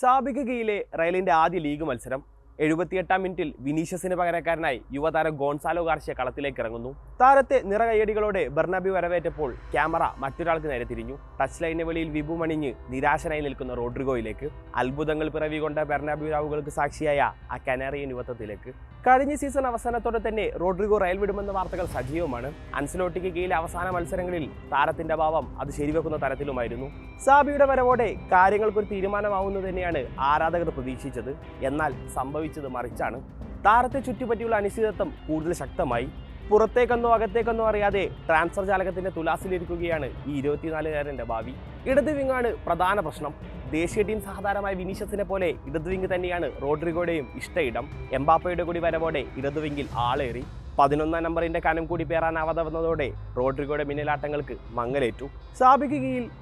സാബിക്ക് കീഴിലെ റയലിന്റെ ആദ്യ ലീഗ് മത്സരം എഴുപത്തിയെട്ടാം മിനിറ്റിൽ വിനീഷ്യസിന് പകരക്കാരനായി യുവതാരം ഗോൺസാലോ ഗാർഷ്യ കളത്തിലേക്ക് ഇറങ്ങുന്നു. താരത്തെ നിറകയ്യടികളോടെ ബെർണബി വരവേറ്റപ്പോൾ ക്യാമറ മറ്റൊരാൾക്ക് നേരെ തിരിഞ്ഞു. ടച്ച് ലൈനിന് വെളിയിൽ വിഭുമണിഞ്ഞ് നിരാശനായി നിൽക്കുന്ന റോഡ്രിഗോയിലേക്ക്. അത്ഭുതങ്ങൾ പിറവികൊണ്ട ബർണാബി രാവുകൾക്ക് സാക്ഷിയായ ആ കനാറിയൻ യുവത്വത്തിലേക്ക്. കഴിഞ്ഞ സീസൺ അവസാനത്തോടെ തന്നെ റോഡ്രിഗോ റയൽ വിടുമെന്ന വാർത്തകൾ സജീവമാണ്. അൻസലോട്ടിക്ക് കീഴിലെ അവസാന മത്സരങ്ങളിൽ താരത്തിന്റെ അഭാവം അത് ശരിവെക്കുന്ന തരത്തിലുമായിരുന്നു. സാബിയുടെ വരവോടെ കാര്യങ്ങൾക്കൊരു തീരുമാനമാവുന്നത് തന്നെയാണ് ആരാധകർ പ്രതീക്ഷിച്ചത്. എന്നാൽ സംഭവിച്ചത് മറിച്ചാണ്. താരത്തെ ചുറ്റിപ്പറ്റിയുള്ള അനിശ്ചിതത്വം കൂടുതൽ ശക്തമായി. പുറത്തേക്കെന്നോ അകത്തേക്കെന്നോ അറിയാതെ ട്രാൻസ്ഫർ ജാലകത്തിന്റെ തുലാസിലിരിക്കുകയാണ് ഈ ഇരുപത്തിനാലുകാരന്റെ ഭാവി. ഇടത് വിങ്ങാണ് പ്രധാന പ്രശ്നം. ദേശീയ ടീം സഹതാരമായ വിനീഷ്യസിനെ പോലെ ഇടത് വിങ് തന്നെയാണ് റോഡ്രിഗോയുടെയും ഇഷ്ടയിടം എംബാപ്പയുടെ കൂടി വരവോടെ ഇടത് വിങ്ങിൽ ആളേറി. പതിനൊന്നാം നമ്പറിന്റെ കനം കൂടി പേറാനാവാതെ വന്നതോടെ റോഡ്രിഗോയുടെ മിന്നലാട്ടങ്ങൾക്ക് മങ്ങലേറ്റു. സാബിക്ക്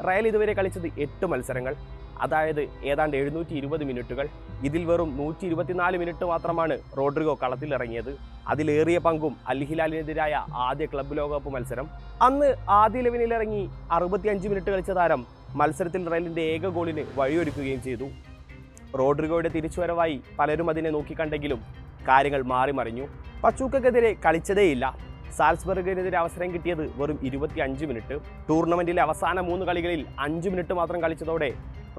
റയൽ ഇതുവരെ കളിച്ചത് എട്ട് മത്സരങ്ങൾ. അതായത് ഏതാണ്ട് എഴുന്നൂറ്റി ഇരുപത് മിനിറ്റുകൾ. ഇതിൽ വെറും നൂറ്റി ഇരുപത്തിനാല് മിനിറ്റ് മാത്രമാണ് റോഡ്രിഗോ കളത്തിലിറങ്ങിയത് അതിലേറിയ പങ്കും അൽഹിലാലിനെതിരായ ആദ്യ ക്ലബ്ബ് ലോകകപ്പ് മത്സരം. അന്ന് ആദ്യ ലെവനിലിറങ്ങി അറുപത്തിയഞ്ച് മിനിറ്റ് കളിച്ച താരം മത്സരത്തിൽ റയലിന്റെ ഏക ഗോളിന് വഴിയൊരുക്കുകയും ചെയ്തു. റോഡ്രിഗോയുടെ തിരിച്ചുവരവായി പലരും അതിനെ നോക്കിക്കണ്ടെങ്കിലും കാര്യങ്ങൾ മാറി മറിഞ്ഞു പച്ചൂക്കെതിരെ കളിച്ചതേയില്ല. സാൽസ്ബർഗിനെതിരെ അവസരം കിട്ടിയത് വെറും ഇരുപത്തി അഞ്ച് മിനിറ്റ്. ടൂർണമെന്റിലെ അവസാന മൂന്ന് കളികളിൽ അഞ്ച് മിനിറ്റ് മാത്രം കളിച്ചതോടെ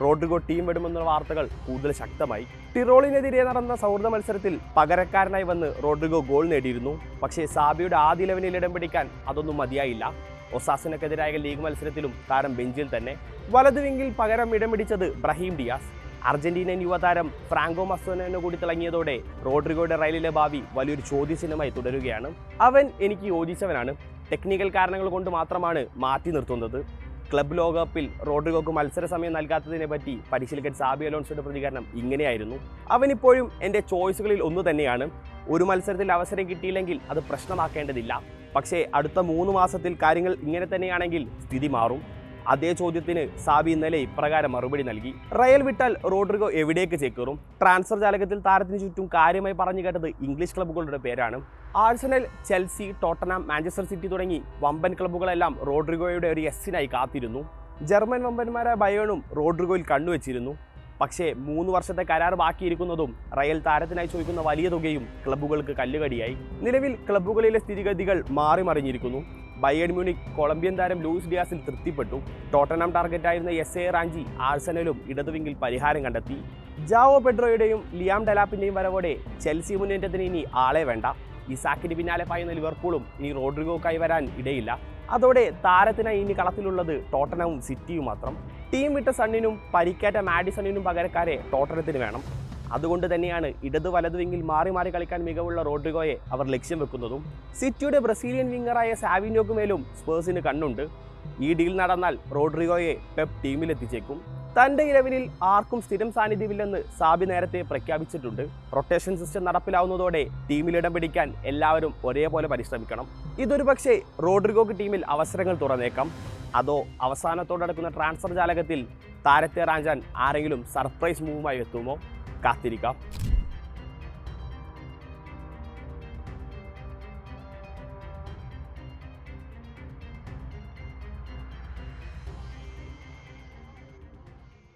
റോഡ്രിഗോ ടീം വിടുമെന്നുള്ള വാർത്തകൾ കൂടുതൽ ശക്തമായി. ടിറോളിനെതിരെ നടന്ന സൗഹൃദ മത്സരത്തിൽ പകരക്കാരനായി വന്ന് റോഡ്രിഗോ ഗോൾ നേടിയിരുന്നു. പക്ഷേ സാബിയുടെ ആദ്യ ലെവനിൽ ഇടം പിടിക്കാൻ അതൊന്നും മതിയായില്ല. ഒസാസിനക്കെതിരായ ലീഗ് മത്സരത്തിലും താരം ബെഞ്ചിൽ തന്നെ. വലതുവിങ്കിൽ പകരം ഇടം പിടിച്ചത് ബ്രഹീം ഡിയാസ്. അർജന്റീനൻ യുവതാരം ഫ്രാങ്കോ മസോനോ കൂടി തിളങ്ങിയതോടെ റോഡ്രിഗോയുടെ റയലിലെ ഭാവി വലിയൊരു ചോദ്യചിഹ്നമായി തുടരുകയാണ്. അവൻ എനിക്ക് യോജിച്ചവനാണ്. ടെക്നിക്കൽ കാരണങ്ങൾ കൊണ്ട് മാത്രമാണ് മാറ്റി നിർത്തുന്നത്. ക്ലബ് ലോകകപ്പിൽ റോഡ്രിഗോക്ക് മത്സര സമയം നൽകാത്തതിനെ പറ്റി പരിശീലകൻ സാബി അലോൺസോയുടെ പ്രതികരണം ഇങ്ങനെയായിരുന്നു. അവനിപ്പോഴും എന്റെ ചോയ്സുകളിൽ ഒന്ന് തന്നെയാണ്. ഒരു മത്സരത്തിൽ അവസരം കിട്ടിയില്ലെങ്കിൽ അത് പ്രശ്നമാക്കേണ്ടതില്ല. പക്ഷേ അടുത്ത മൂന്ന് മാസത്തിൽ കാര്യങ്ങൾ ഇങ്ങനെ തന്നെയാണെങ്കിൽ സ്ഥിതി മാറും. അതേ ചോദ്യത്തിന് സാബി ഇന്നലെ ഇപ്രകാരം മറുപടി നൽകി. റയൽ വിട്ടാൽ റോഡ്രിഗോ എവിടേക്ക് ചേക്കേറും? ട്രാൻസ്ഫർ ജാലകത്തിൽ താരത്തിന് ചുറ്റും കാര്യമായി പറഞ്ഞു കേട്ടത് ഇംഗ്ലീഷ് ക്ലബ്ബുകളുടെ പേരാണ്. Arsenal Chelsea Tottenham Manchester City തുടങ്ങി വമ്പൻ ക്ലബ്ബുകളെല്ലാം റോഡ്രിഗോയുടെ ഒരു എസ്സിനായി കാത്തിരുന്നു. ജർമ്മൻ വമ്പന്മാരായ ബയോണും റോഡ്രിഗോയിൽ കണ്ണുവച്ചിരുന്നു. പക്ഷേ മൂന്ന് വർഷത്തെ കരാർ ബാക്കിയിരിക്കുന്നതും റയൽ താരത്തിനായി ചോദിക്കുന്ന വലിയ തുകയും ക്ലബ്ബുകൾക്ക് കല്ലുകടിയായി. നിലവിൽ ക്ലബ്ബുകളിലെ സ്ഥിതിഗതികൾ മാറി മറിഞ്ഞിരിക്കുന്നു ബയേൺ മ്യൂണിക് കൊളംബിയൻ താരം ലൂയിസ് ഡിയാസിൽ തൃപ്തിപ്പെട്ടു. ടോട്ടനാം ടാർഗറ്റായിരുന്ന എസ് എ റാഞ്ചി ആഴ്സനലും ഇടതുവിങ്കിൽ പരിഹാരം കണ്ടെത്തി. ജാവോ പെഡ്രോയുടെയും ലിയാം ഡലാപ്പിന്റെയും വരവോടെ ചെൽസി മുന്നേറ്റത്തിന് ഇനി ആളെ വേണ്ട. ഇസാക്കിന് പിന്നാലെ പായുന്ന ലിവർപൂളും ഇനി റോഡ്രിഗോക്കായി വരാൻ ഇടയില്ല. അതോടെ താരത്തിനായി ഇനി കളത്തിലുള്ളത് ടോട്ടനവും സിറ്റിയും മാത്രം. ടീം വിട്ട സണ്ണിനും പരിക്കേറ്റ മാഡിസണിനും പകരക്കാരെ ടോട്ടനത്തിന് വേണം. അതുകൊണ്ട് തന്നെയാണ് ഇടത് വലത് വിങ്ങിൽ മാറി മാറി കളിക്കാൻ മികവുള്ള റോഡ്രിഗോയെ അവർ ലക്ഷ്യം വെക്കുന്നതും. സിറ്റിയുടെ ബ്രസീലിയൻ വിങ്ങറായ സാവിനോക്ക് മേലും സ്പേഴ്സിന് കണ്ണുണ്ട്. ഈ ഡീൽ നടന്നാൽ റോഡ്രിഗോയെ പെപ്പ് ടീമിലെത്തിച്ചേക്കും. തന്റെ ഇലവനിൽ ആർക്കും സ്ഥിരം സാന്നിധ്യമില്ലെന്ന് സാബി നേരത്തെ പ്രഖ്യാപിച്ചിട്ടുണ്ട്. റൊട്ടേഷൻ സിസ്റ്റം നടപ്പിലാവുന്നതോടെ ടീമിൽ ഇടം പിടിക്കാൻ എല്ലാവരും ഒരേപോലെ പരിശ്രമിക്കണം. ഇതൊരു പക്ഷേ റോഡ്രിഗോക്ക് ടീമിൽ അവസരങ്ങൾ തുറന്നേക്കാം. അതോ അവസാനത്തോടെ നടക്കുന്ന ട്രാൻസ്ഫർ ജാലകത്തിൽ താരത്തെ റാഞ്ചാൻ ആരെങ്കിലും സർപ്രൈസ് മൂവുമായി എത്തുമോ? കാത്തിരിക്കാം.